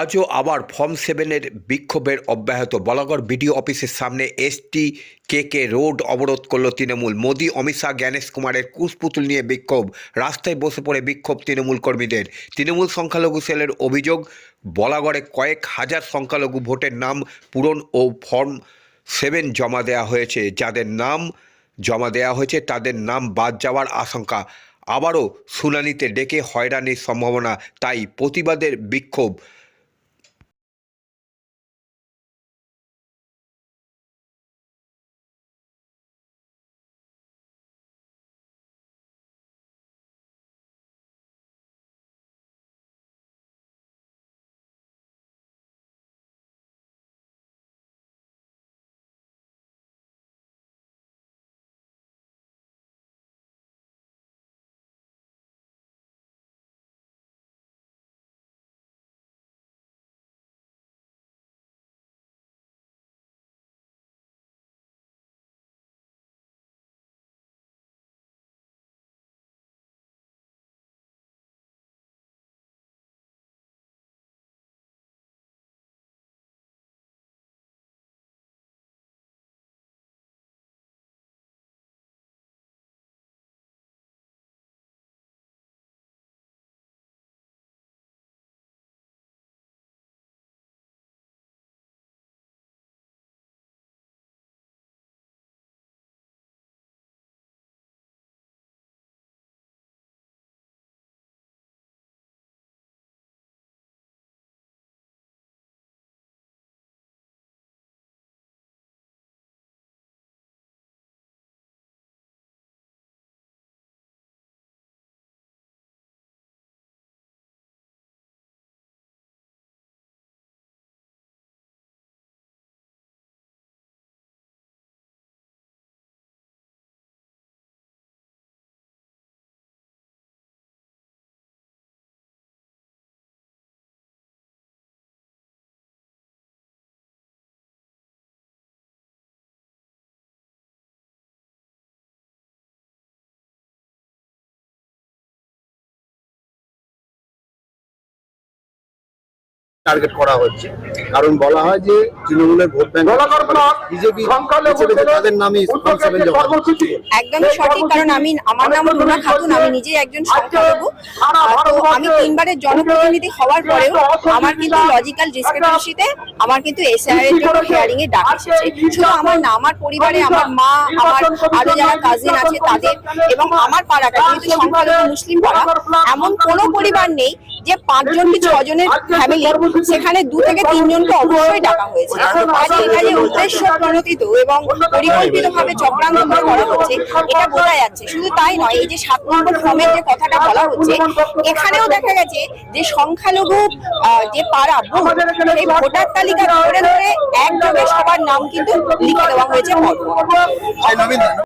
আজও আবার ফর্ম সেভেনের বিক্ষোভের অব্যাহত। বলাগড় বিডিও অফিসের সামনে এসটি কে কে রোড অবরোধ করল তৃণমূল। মোদি, অমিত শাহ, জ্ঞানেশ কুমারের কুশপুতুল নিয়ে বিক্ষোভ। রাস্তায় বসে পড়ে বিক্ষোভ তৃণমূল কর্মীদের। তৃণমূল সংখ্যালঘু সেলের অভিযোগ, বলাগড়ে কয়েক হাজার সংখ্যালঘু ভোটের নাম পূরণ ও ফর্ম সেভেন জমা দেওয়া হয়েছে। যাদের নাম জমা দেওয়া হয়েছে, তাদের নাম বাদ যাওয়ার আশঙ্কা। আবারও শুনানিতে ডেকে হয়রানির সম্ভাবনা। তাই প্রতিবাদের বিক্ষোভ টার্গেট করা হচ্ছে। কারণ বলা হয় যে তৃণমূলের ভোট ব্যাংক বিজেপি তাদের নামে। একদমই সঠিক কারণ আমি আমার নাম রুনা খাতুন আমি নিজে একজন সংখ্যালঘু। তো আমি তিনবারের জনপ্রতিনিধি হওয়ার পরেও আমার কিন্তু লজিক্যাল ডিসক্রিপেন্সিতে আমার কিন্তু এসআইআর এর জন্য হিয়ারিং এ ডাক এসেছে। শুধু আমার না আমার পরিবারে আমার মা আমার আরও যারা কাজিন আছে তাদের এবং আমার পাড়াটা যেহেতু সংখ্যালঘু মুসলিম পাড়া এমন কোনো পরিবার নেই যে পাঁচজন কি ছজনের ফ্যামিলি সেখানে দু থেকে তিনজনকে অবশ্যই ডাকা হয়েছে। কাজে এটা যে উদ্দেশ্য প্রণোদিত এবং পরিকল্পিত ভাবে চক্রান্ত করে করা হচ্ছে। এটা বোঝা যাচ্ছে। শুধু তাই নয় এই যে সাত নম্বর ফর্মের যে কথাটা বলা হচ্ছে এখানেও দেখা গেছে যে সংখ্যালঘু আহ, যে পাড়া বুথ সেই ভোটার তালিকা ধরে ধরে একভাবে সবার নাম কিন্তু লিখে দেওয়া হয়েছে।